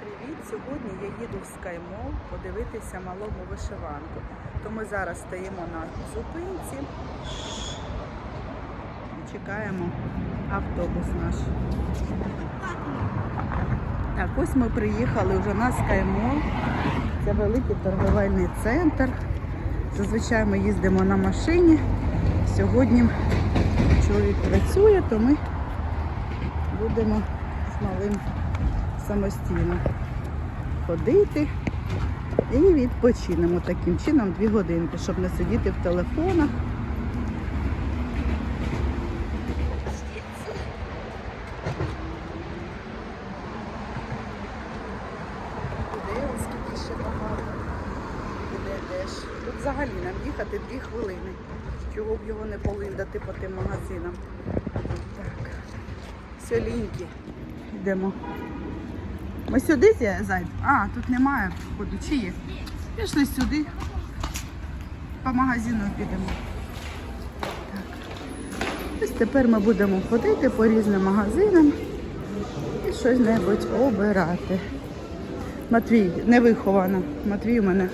привіт! Сьогодні я їду в SkyMall подивитися малому вишиванку. То ми зараз стоїмо на зупинці. і Чекаємо автобус наш. Так, ось ми приїхали вже на SkyMall. Це великий торговельний центр. Зазвичай ми їздимо на машині. Сьогодні чоловік працює, то ми будемо з малим самостійно ходити і відпочинемо таким чином дві годинки, щоб не сидіти в телефонах. Взагалі нам їхати дві хвилини. Чого б його не полиндати по тим магазинам. Так. Сьолінькі. Йдемо. Ми сюди зайдемо? А, тут немає входу. Чи є? Пішли сюди. По магазину підемо. Так. Ось тепер ми будемо ходити по різним магазинам і щось небудь обирати. Матвій не вихована. Матвій у мене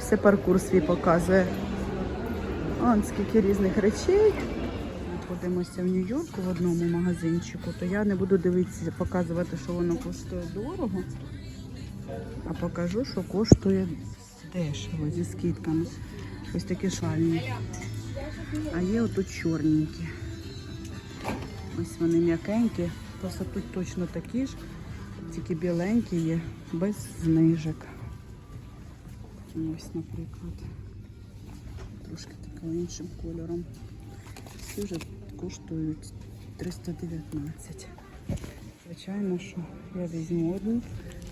все паркур свій показує. Он скільки різних речей. Знаходимося в Нью-Йорку в одному магазинчику, то я не буду дивитися, показувати, що воно коштує дорого, а покажу, що коштує дешево зі скидками. Ось такі шальні. А є отут чорненькі. Ось вони м'якенькі, просто тут точно такі ж, тільки біленькі є, без знижок. Ось, наприклад. Трошки таким іншим кольором. Вже коштують 319. Звичайно, що я візьму одну,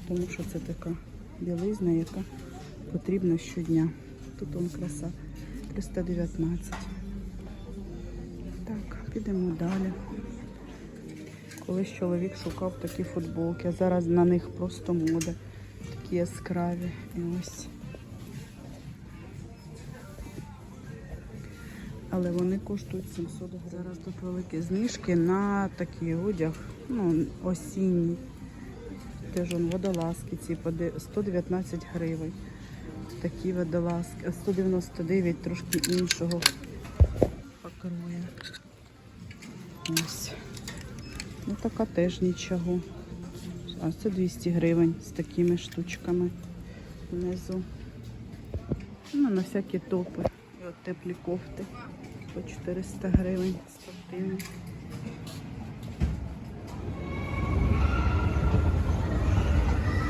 тому що це така білизна, яка потрібна щодня. Тут он краса 319. Так, підемо далі. Колись чоловік шукав такі футболки, а зараз на них просто мода. Такі яскраві. І ось. Але вони коштують 700 гривень. Зараз тут великі знижки на такий одяг, ну, осінній. Теж он водолазки ці по 119 гривень. Такі водолазки, 199 трошки іншого покроя. Ось. Ну така теж нічого. А це 200 гривень з такими штучками внизу. Ну, на всякі топи. Теплі кофти по 400 гривень спортивні.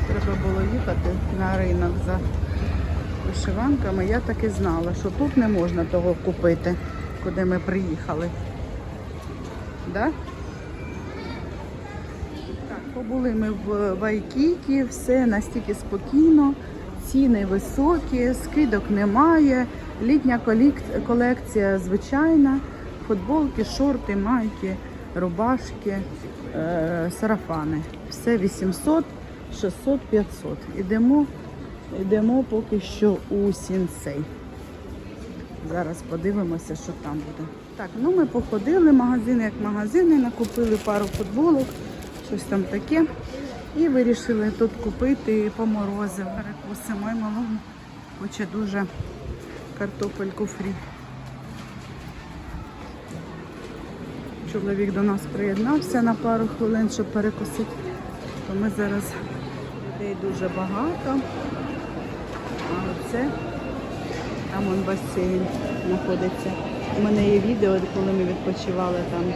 Треба було їхати на ринок за вишиванками. Я так і знала, що тут не можна того купити, куди ми приїхали. Да? Так, побули ми в Вайкікі, все настільки спокійно, ціни високі, скидок немає. Літня колекція звичайна. Футболки, шорти, майки, рубашки, е, сарафани. Все 800, 600, 500. Ідемо, йдемо поки що у сінсей. Зараз подивимося, що там буде. Так, ну ми походили магазини як магазини, накупили пару футболок, щось там таке. І вирішили тут купити по морозив. Перекусимо і малому хоче дуже картопельку фрі. Чоловік до нас приєднався на пару хвилин, щоб перекусити. То ми зараз людей дуже багато. А оце там он басейн знаходиться. У мене є відео, коли ми відпочивали там.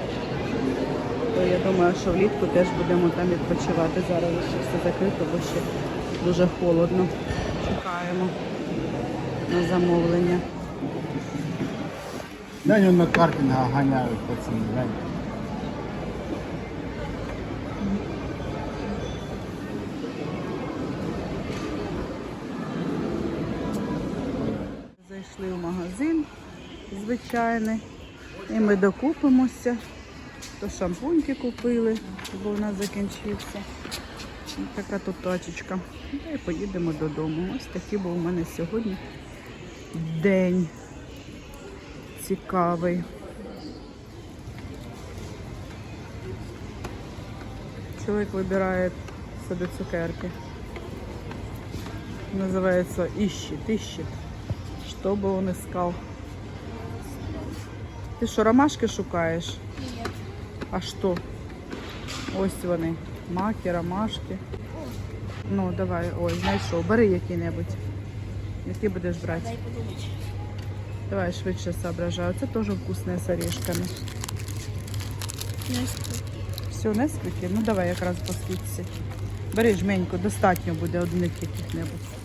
То я думаю, що влітку теж будемо там відпочивати. Зараз ще все закрито, бо ще дуже холодно. Чекаємо на замовлення. Глянь, он на карпінга ганяють пацани, глянь. Зайшли в магазин звичайний і ми докупимося. То шампуньки купили, бо у нас закінчився. Ось така тут точечка. Та І поїдемо додому. Ось такий був у мене сьогодні день цікавий. Чоловік вибирає собі цукерки. Називається Іщит, Іщит. Що би він іскав? Ти що, ромашки шукаєш? Ні. А що? Ось вони. Маки, ромашки. Ну, давай, ой, знайшов. Бери який-небудь. Який будеш брати? Давай швидше соображаю. Це теж вкусне з орешками. Все, нескільки? Ну давай якраз по скидці. Бери жменьку, достатньо буде одних яких-небудь.